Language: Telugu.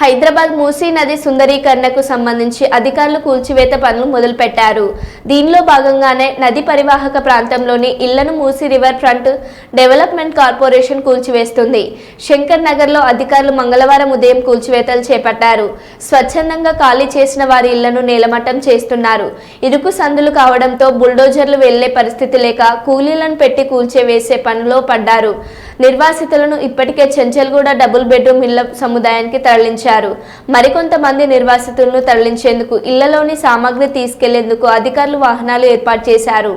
హైదరాబాద్ మూసీ నది సుందరీకరణకు సంబంధించి అధికారులు కూల్చివేత పనులు మొదలుపెట్టారు. దీనిలో భాగంగానే నది పరివాహక ప్రాంతంలోని ఇళ్ళను Musi river front development corporation కూల్చివేస్తుంది. Shankar నగర్లో అధికారులు మంగళవారం ఉదయం కూల్చివేతలు చేపట్టారు. స్వచ్ఛందంగా ఖాళీ చేసిన వారి ఇళ్ళను నేలమట్టం చేస్తున్నారు. ఇరుకు సందులు కావడంతో బుల్డోజర్లు వెళ్ళే పరిస్థితి లేక కూలీలను పెట్టి కూల్చివేసే పనిలో పడ్డారు. నిర్వాసితులను ఇప్పటికే చెంచల్గూడ డబుల్ బెడ్రూమ్ ఇళ్ళ సముదాయానికి తరలించారు. తరలించారు మరికొంతమంది నిర్వాసితులను తరలించేందుకు ఇళ్ళలోని సామాగ్రి తీసుకెళ్ళేందుకు అధికారులు వాహనాలు ఏర్పాటు చేశారు.